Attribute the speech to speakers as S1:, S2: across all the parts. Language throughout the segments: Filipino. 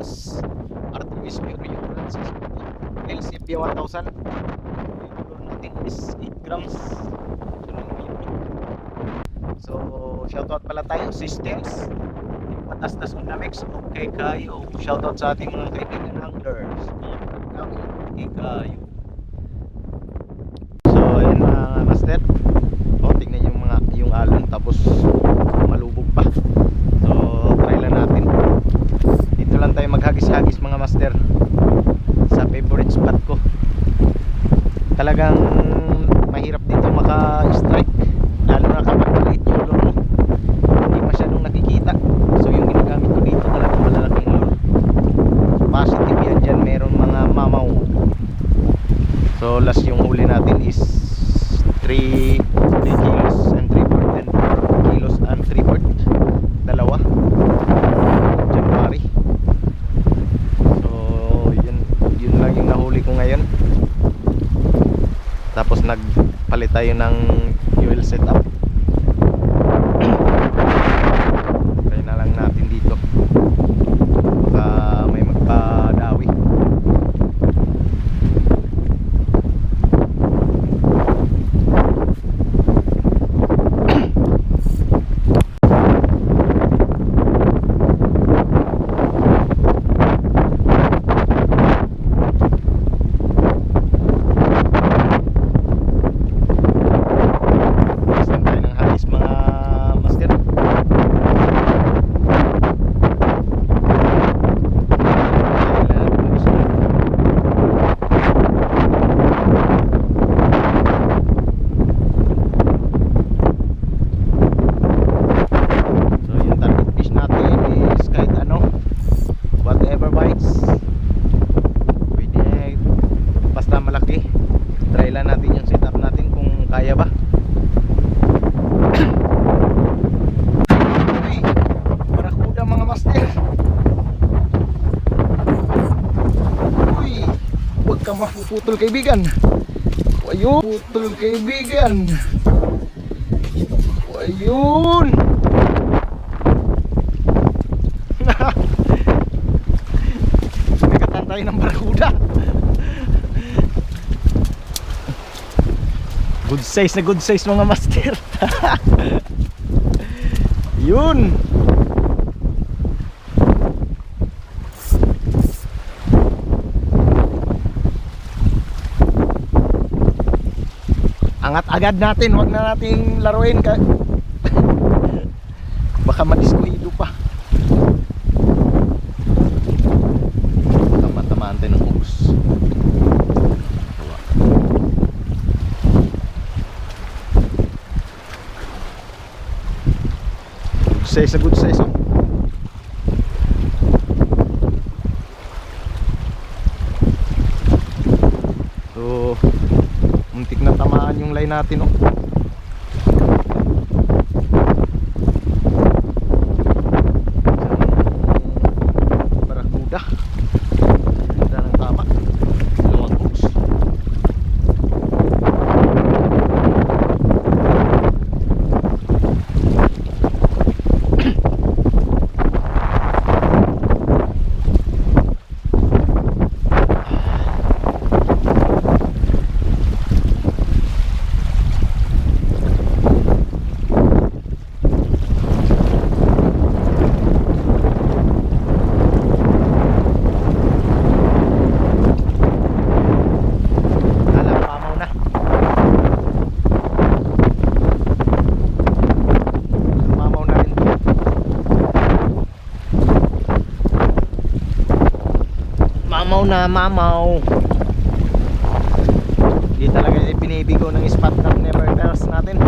S1: 4 pounds Artemis Mercury Francis LCP 1000 yung natin is 8 grams. Yun so shoutout pala tayo systems patas na Sunamex okay kayo. Shoutout sa ating mga kaibigan anglers okay kayo. So ayun mga master. Oh tingnan yung mga yung alon tapos malubog pa so try lang natin dito lang tayo maghagis-hagis mga master sa favorite spot ko talagang mahirap dito maka-strike lalo na kapag maliit yung lure mo hindi masyadong nakikita so yung ginagamit ko dito talaga malalaking lure positive yan dyan meron mga mamaw so last yung huli natin is 3 3 kilos and 3 fourth and 4 kilos and 3 fourth dalawa January so yun yun lang yung nahuli ko ngayon tapos nagpalit tayo ng fuel setup kaya na lang natin dito baka may magpadawi Saan tayo ng hagis mga master? So yung target fish natin is kahit ano whatever bites pwede basta malaki try lang natin yung setup natin kung kaya ba Uy, barakuda mga master. Uy, mapuputol kaibigan. Ayun, putol kaibigan. Ayun. Nagkatan tayo ng barakuda. Good size na good size mga master. Yun. Angat agad natin, wag na nating laruin ka. Baka madiskuido pa. Tama-tamaan ng hugos. Good size na good oh. So, muntik na tamaan yung line natin oh. Isang Barakuda. Ganda ng tama. Dalawang hooks. Hala, pamaw na. Mamaw na rin. Mamaw na, mamaw. Hindi talaga binibigo ng spot na never tells natin.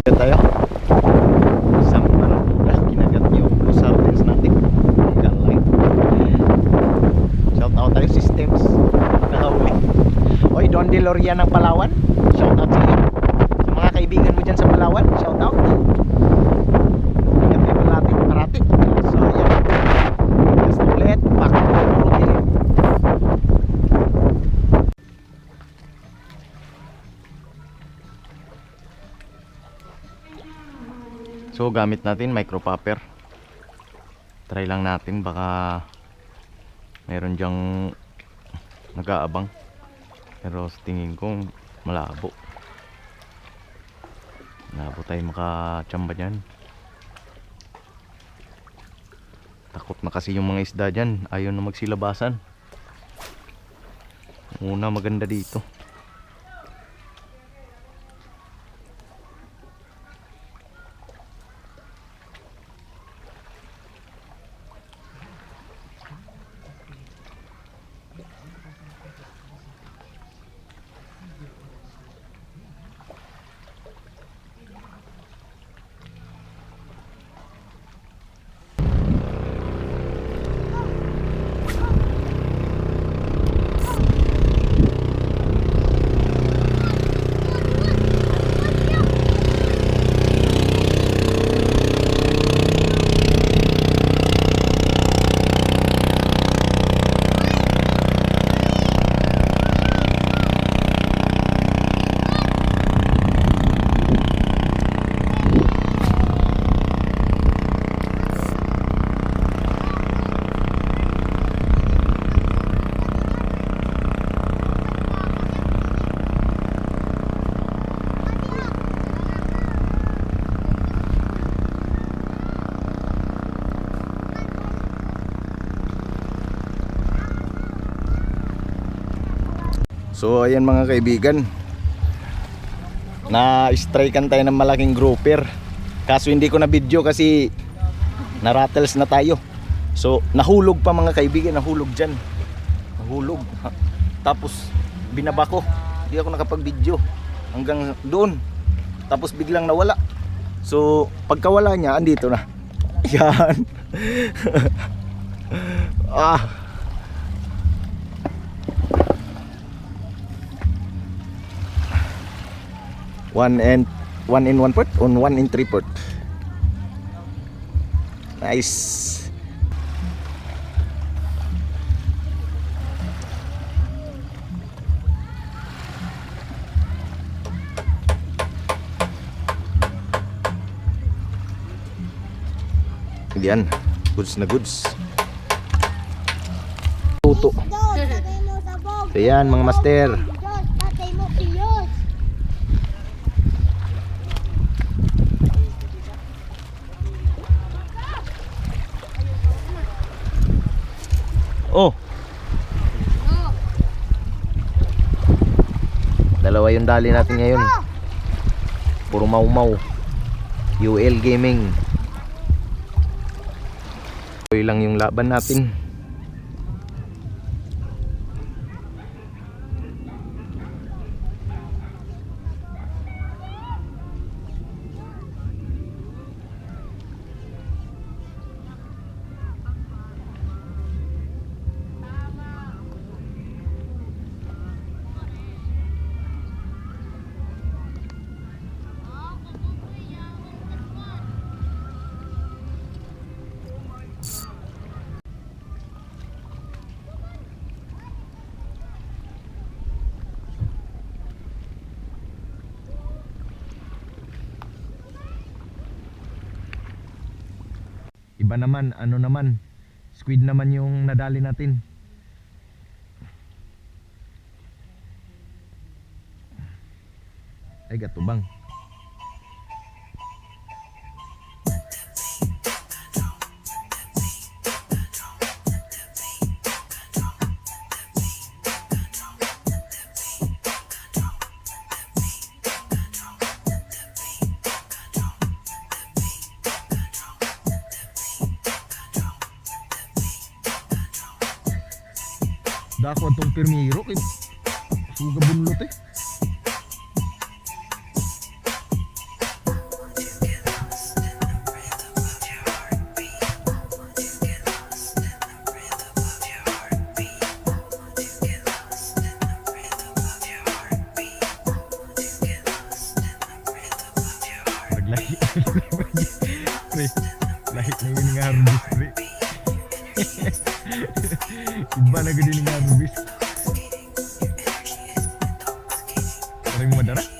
S1: Dito tayo. Isang gamit natin micro popper. Try lang natin baka meron diyang nag-aabang. Pero tingin ko malabo. Malabo tayo makachamba dyan. Takot na kasi yung mga isda dyan. Ayaw na magsilabasan. Una maganda dito. So ayan mga kaibigan. Na-strikean tayo ng malaking grouper. Kaso hindi ko na video kasi Na-rattles na tayo. So nahulog pa mga kaibigan Nahulog dyan. Nahulog. Tapos binaba ko. Hindi ako nakapag-video. Hanggang doon. Tapos biglang nawala. So pagkawala niya andito na. Yan. Ah one and one in one port on one in three port. Nice. Yan. Goods na goods. Tuto so yan mga master Oh. Dalawa yung dali natin ngayon. Puro mau-mau. UL Gaming. Ito lang yung laban natin. Iba naman, ano naman, squid naman yung nadali natin. Ay, gatubang. Dako itong permiro kay Suga bunlot eh. Iba na gadi nga harvest. Parang madara.